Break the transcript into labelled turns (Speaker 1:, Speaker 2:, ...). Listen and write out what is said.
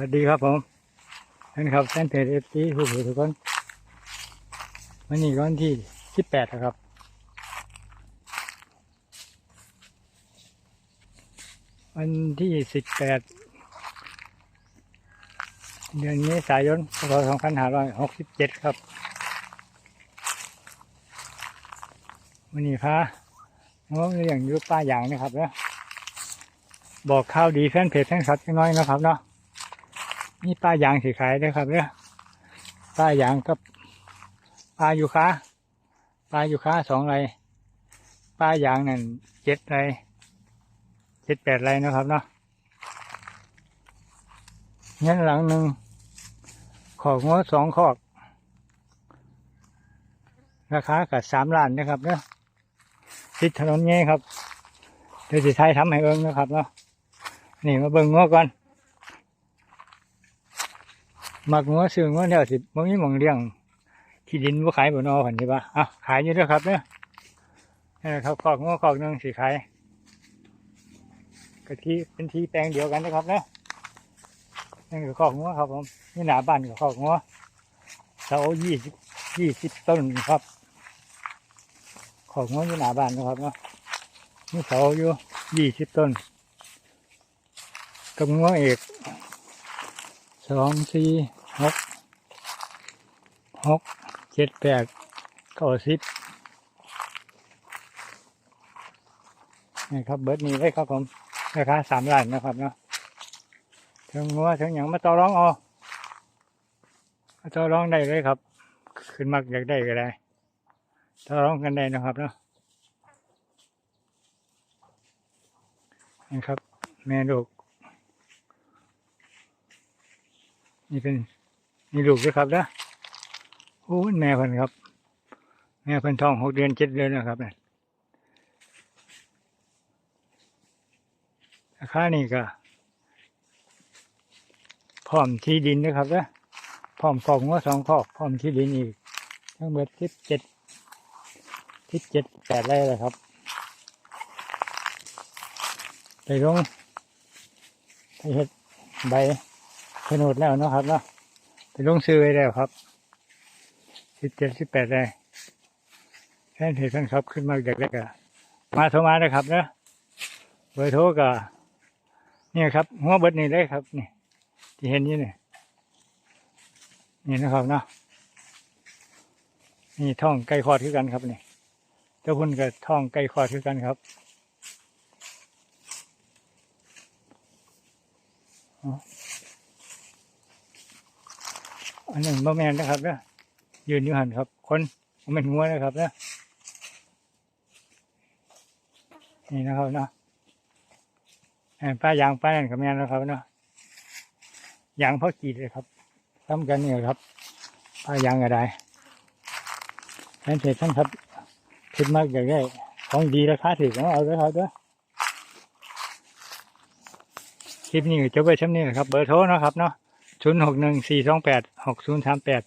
Speaker 1: วัสดีครับผมท่านครับแฟนเพจเอฟซีผู้ผู้ทุกคนวันนี้วันที่สิบแปดครับวันที่สิบแปดเดือนเมษายนพศสองพันห้าร้อยหกสิบเจ็ดครับวันนี้พาน้องเรื่องยุป้าอย่างนะครับเนาะบอกข่าวดีแฟนเพจแฟนคลับน้อยนะครับเนาะ นี่ป้ายางสีขายด้วยครับเนี่ยป้ายางกับปลาอยู่ค้าปลาอยู่ค้าสองไรป้ายางนั่นเจ็ดไรเจ็ดแปดไรนะครับเนาะงี้ยหลังหนึ่งขอกงอสองขอกราคากับสามล้านนะครับเนี่ยติดถนนเงี้ยครับเดี๋ยวจะใช้ทำให้เอิงนะครับเนาะนี่มาเบิ่งงอก่อน มักงัวซื้องัวเนี่ยสิบ่มีหมองเลี้ยงที่ดินบ่ขายบ่นอผันใช่ปะอะขายอยู่ด้อครับเนี่ยนี่นครับคอกงัวคอกหนึงสิขายก็ที่เป็นที่แปลงเดียวกันนะครับเนี่ยนี่คือคอกงัวครับผมนี่หนาบ้านกับคอกงัวเสายี่สิบยี่สิบต้นครับคอกงัวอยู่หนาบ้านนะครับเนาะนี่เสาอยู่ยี่สิบต้นกับงัวเอก สองสี่หกหกเจ็ดแปดเก้าสิบนี่ครับเบิร์ดนี้เลยครับผมราคาสามล้านนะครับเนาะถึงงัวถึงอย่างมาต่อร้องเอามาต่อร้องได้เลยครับ ขึ้นมากอยากได้ก็ได้ต่อร้องกันได้นะครับเนาะนี่ครับ แม่ลูก นี่เป็นนี่ลูกด้วยครับนะโอ้แม่เพิ่นครับ แม่เพิ่นทองหกเดือนเจ็ดเดือนนะครับเนี่ยราคานี่ก็พร้อมที่ดินนะครับนะพร้อมกองว่าสองคอกพร้อมที่ดินอีก ทั้งหมดสิบเจ็ดสิบเจ็ดแปดไร่เลยครับไปลงไปเห็ดใบ โฉนดแล้วนะครับเนาะไปลงซื้อไว้แล้วครับสิบเจ็ดสิบแปดได้แค่เห็นครับขึ้นมาจากได้ก็มาโทรมาเลยครับเนาะเบอร์โทรก็เนี่ยครับหัวเบิดนี่เลยครับนี่ที่เห็นนี่นี่นี่นะครับเนาะนี่ท่องไก่คอดคือกันครับนี่เจ้าคุณกับท่องไก่คอดคือกันครับ อันหนึ่งบ่แมนนะครับเนะยืนอยู่หันครับ คนบ่แมันงัวนะครับเนะนี่นะครับเนาะป้ายางป้านั่นกับแมนนะครับเนาะยางพ่อกีดเลยครับทำกันนี่ครับป้ายางอะไรแทนเสร็จท่านครับคิดมากอย่างได้ของดีราคาถูกเอาเลยครับด้อคลิปนี้ก็จบไปช่ำนี้นะครับ เบอร์โทรเนาะครับเนาะ ศูนย์หกหนึ่งสี่สองแปดหกศูนย์สามแปด